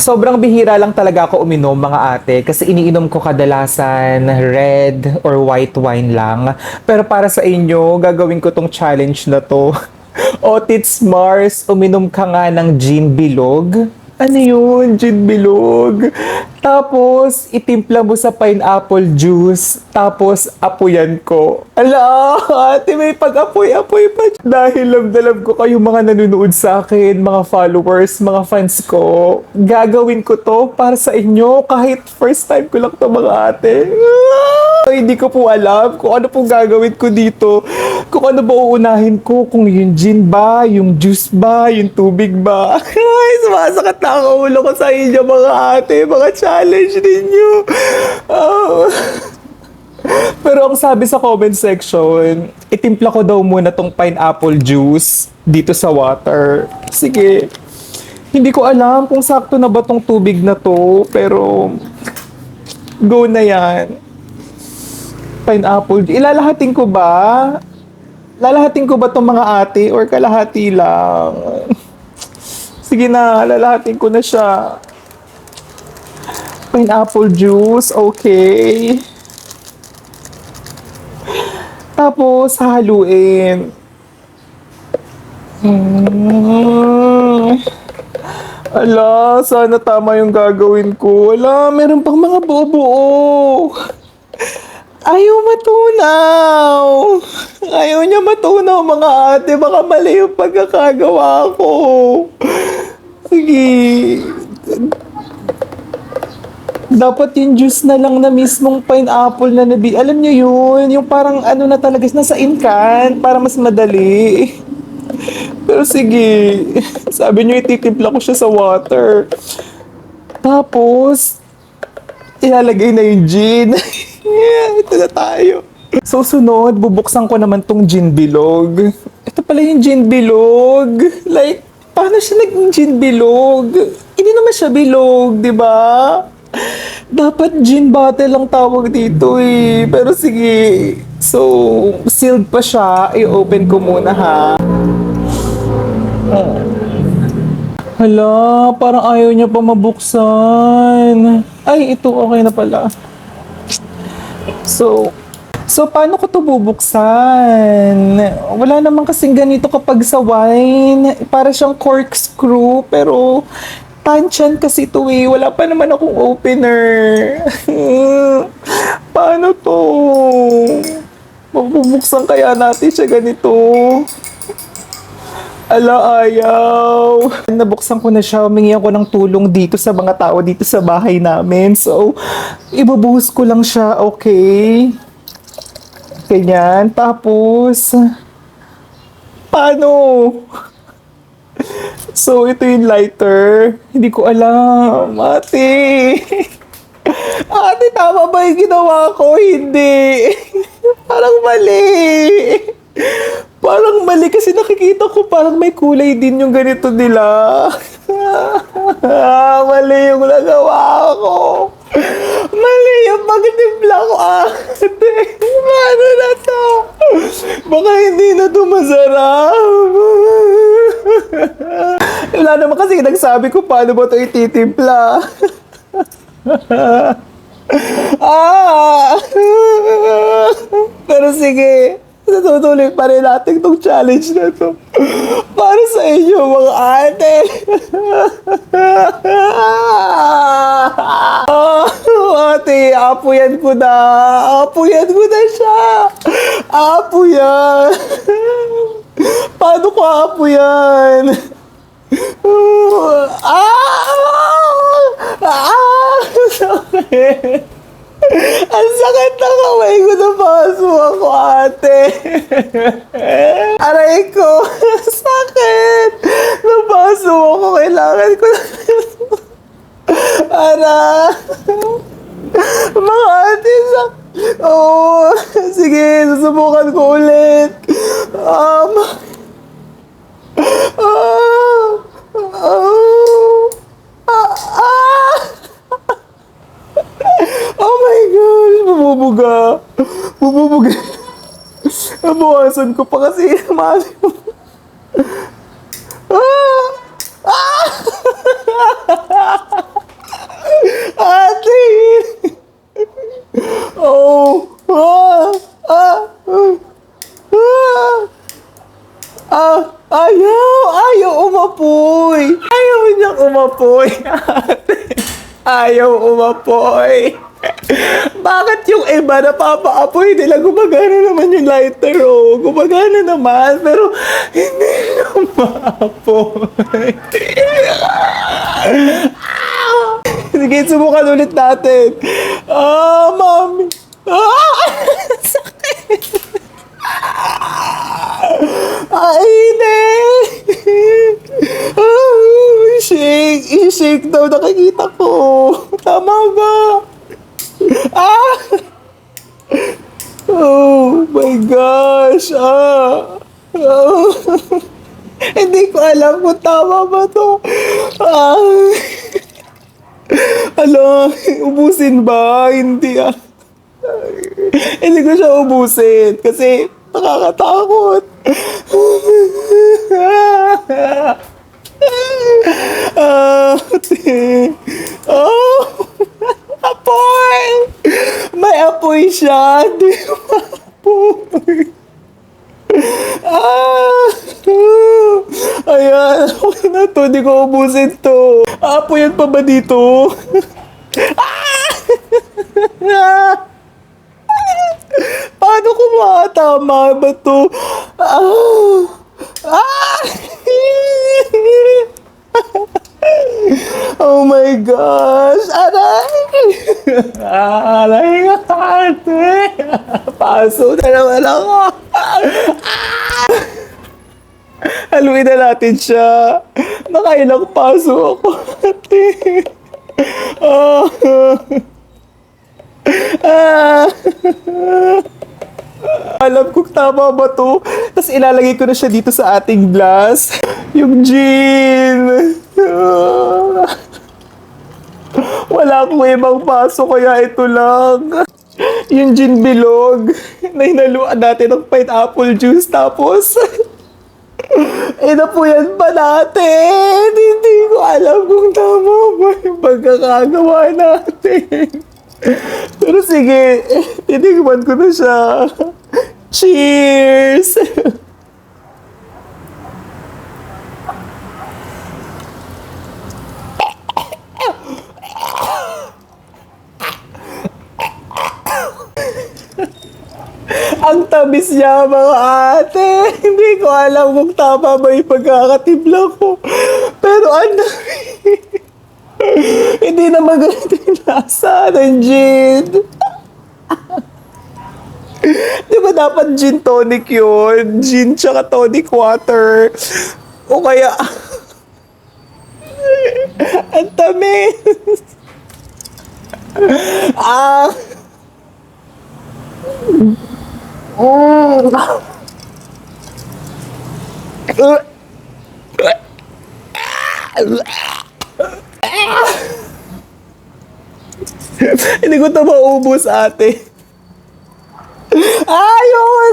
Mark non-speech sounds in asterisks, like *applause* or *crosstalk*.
Sobrang bihira lang talaga ako uminom mga ate kasi iniinom ko kadalasan red or white wine lang. Pero para sa inyo, gagawin ko tong challenge na to. *laughs* Otits Mars, uminom ka nga ng gin bilog. Ano yun? Gin bilog. Tapos, itimpla mo sa pineapple juice. Tapos, apuyan ko. Ala, ate, may pag-apoy-apoy pa. Dahil love ko kayo mga nanonood sa akin, mga followers, mga fans ko. Gagawin ko to para sa inyo kahit first time ko lang to mga ate. Ah, hindi ko po alam kung ano pong gagawin ko dito. Kung ano ba uunahin ko, kung yung gin ba, yung juice ba, yung tubig ba. *laughs* Ay, sumasakit na ang ulo ko sa inyo mga ate, mga challenge ninyo. Ah. *laughs* Pero ang sabi sa comment section, itimpla ko daw muna tong pineapple juice dito sa water. Sige. Hindi ko alam kung sakto na ba tong tubig na to, pero go na yan. Pineapple. Ilalahatin ko ba? Lalahatin ko ba tong mga ate or kalahati lang? *laughs* Sige na, lalahatin ko na siya. Pineapple juice, okay. Tapos, haluin. Mm. Ala, sana tama yung gagawin ko. Ala, meron pang mga buo-buo. Ayaw matunaw. Ayaw niya matunaw mga ate. Baka mali yung pagkakagawa ko. Sige. Dapat yung juice na lang na mismong pineapple na nabi. Alam niyo yun, yung parang ano na talaga, nasa inkan, para mas madali. Pero sige, sabi niyo ititimpla ko siya sa water. Tapos, ilalagay na yung gin. Yeah, ito na tayo. So, sunod, bubuksan ko naman tong gin bilog. Ito pala yung gin bilog. Like, paano siya naging gin bilog? Hindi naman siya bilog, di ba? Dapat gin bottle lang tawag dito eh. Pero sige. So, sealed pa siya. I-open ko muna ha. Oh. Hala, parang ayaw niya pa mabuksan. Ay, ito okay na pala. So, so paano ko to bubuksan? Wala naman kasing ganito kapag sa wine. Para siyang corkscrew, pero tansyan kasi ito eh. Wala pa naman akong opener. *laughs* paano to? Mabubuksan kaya natin siya ganito? Ala, ayaw. Nabuksan ko na siya. Humingi ako ng tulong dito sa mga tao dito sa bahay namin. So, ibubuhos ko lang siya, okay? Ganyan. Tapos, paano? So, ito yung lighter. Hindi ko alam. Ate. Ate, tama ba yung ginawa ko? Hindi. *laughs* Parang mali. Parang mali kasi nakikita ko parang may kulay din yung ganito nila. *laughs* mali yung nagawa ko. Mali yung pagtimpla ko, ate. Paano na to? Baka hindi na to masarap. *laughs* Wala naman kasi nagsabi ko paano ba ito ititimpla. *laughs* ah! Pero sige, natutuloy pa rin natin itong challenge na to. Para sa inyo, mga ate. Ah, ate, apuyan ko na. Apuyan ko na siya. Apuyan. Paano ko apuyan? Ah! Ah! Sakit! *laughs* Ang sakit ng kamay ko na paso ako, ate. *laughs* Aray ko, *laughs* sakit. Napaso ako, kailangan ko na. Ara. Mga ate, sak... Oo, sige, susubukan ko ulit. Um, bubuga. Bububuga. Nabawasan ko pa kasi mali mo. ah! Ah! Ate! Oh! Ah! Ah! Ah! Ah! Ayaw! Ayaw umapoy! Ayaw niya umapoy! Ate! *laughs* Ayaw umapoy! Bakit yung iba napapaapoy nila? Gumagana naman yung lighter, oh. Gumagana naman, pero hindi umaapoy. *laughs* Sige, subukan ulit natin. Ah, mami. Ah! *laughs* Sakit. Ay, hindi. Ah, shake. I-shake daw. Nakikita ko. Tama ba? Ah! Oh my gosh. Ah. Ah. *laughs* Hindi ko alam kung tama ba to. Ah. *laughs* Alo, ubusin ba? Hindi ah. Hindi ko siya ubusin kasi nakakatakot. *laughs* Ah, ate. Oh, apoy! May apoy siya. Hindi ko apoy. Ah! Ayan, okay na to. Hindi ko ubusin to. Aapoyan pa ba dito? Ah! Paano ko makatama ba to? Ah! Ah! Oh my gosh! Aray! Aray ka, ate! Paso na naman ako! Haluin na natin siya. Nakailang paso ako. Ah. Ah. Alam kong tama ba to? Tapos ilalagay ko na siya dito sa ating glass. Yung gin. Ah. Wala akong ibang paso kaya ito lang. *laughs* Yung gin bilog na hinaluan natin ng pineapple juice tapos *laughs* eh na po yan pa natin. Hindi ko alam kung tama ba yung pagkakagawa natin. *laughs* Pero sige, titigman ko na siya. Cheers! Ang tamis niya mga ate. *laughs* Hindi ko alam kung tama ba yung pagkakatimpla ko. Pero ano, *laughs* hindi naman ganito yung lasa ng gin. *laughs* Di ba dapat gin tonic yun? Gin tsaka tonic water. O kaya... Ang tamis. ah... Mm. Hindi ko ito maubos, ate. Ayoko